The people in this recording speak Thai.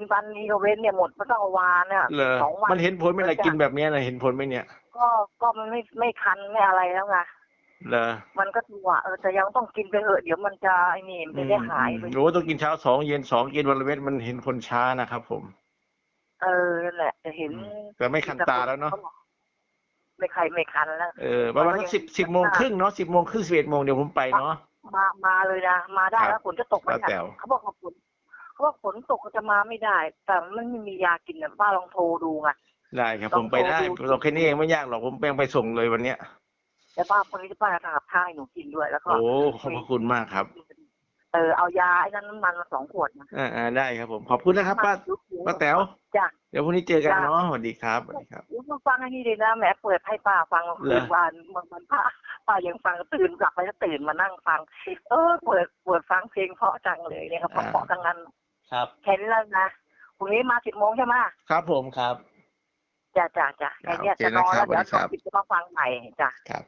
กินวันนี้ก็เว้นเนี่ยหมดมาตั้งวานเนี่ยเหรอสองวันมันเห็นผลไหมล่ะกินแบบเนี้ยนะเห็นผลไหมเนี่ย ก็ก็มันไม่ไม่คันไม่อะไรแล้วไงเหรอมันก็ตัวเออแต่ยังต้องกินไปเถอะเดี๋ยวมันจะไอ้นี่มันจะได้หายไปโอ้ต้องกินเช้าสองเย็นสองกินวันละเม็ดมันเห็นผลช้านะครับผม เออนั่นแหละจะเห็น แต่ไม่คันตาแล้วเนาะไม่ใครไม่คันแล้วเออประมาณสักสิบสิบโมงครึ่งเนาะสิบโมงครึ่งสิบเอ็ดโมงเดี๋ยวผมไปเนาะมามาเลยนะมาได้ครัแล้บวฝนจะตกไหมแล้วแต่เนี่ยเขาบอก ตกก็จะมาไม่ได้ แต่มันไม่มียากินนะป้าลองโทรดูไงได้ครับต้ผองมไปได้โทรดูเราแค่นี้เองไม่ยากหรอกผมแปลงไปส่งเลยวันเนี้ยแต่ป้าคนนี้จะป้าจะทำกับข้าวให้หนูกินด้วยแล้วก็โอ้ขอบพระคุณมากครับ เออเอายาไอ้นั้นน้ำมันมาสองขวดนะอ่าอ่าได้ครับผมขอบคุณนะครับ ป้าป้าแต๋วจ้ะเดี๋ยวพรุ่งนี้เจอกันจ้ะเนาะสวัสดีครับสวัสดีครับแล้วมาฟังอันนี้เลยนะแหมเปิดให้ป้าฟังเหรอคืนวันมันมันป้าป้ายังฟังตื่นกลับไปจะตื่นมานั่งฟัง เออเปิดเปิดฟังเพลงเพราะจังเลยเนี่ยครับเพราะๆทั้งนั้น ครับแค่นี้แล้วนะพรุ่งนี้มาสิบโมงใช่ไหมครับผมครับจ้ะจ้ะจ้ะแค่เนี้ยโอเคจะนอนแล้วนะครับเดี๋ยวสวัสดีครับตอนปิดจะมาฟังใหม่จ้ะครับ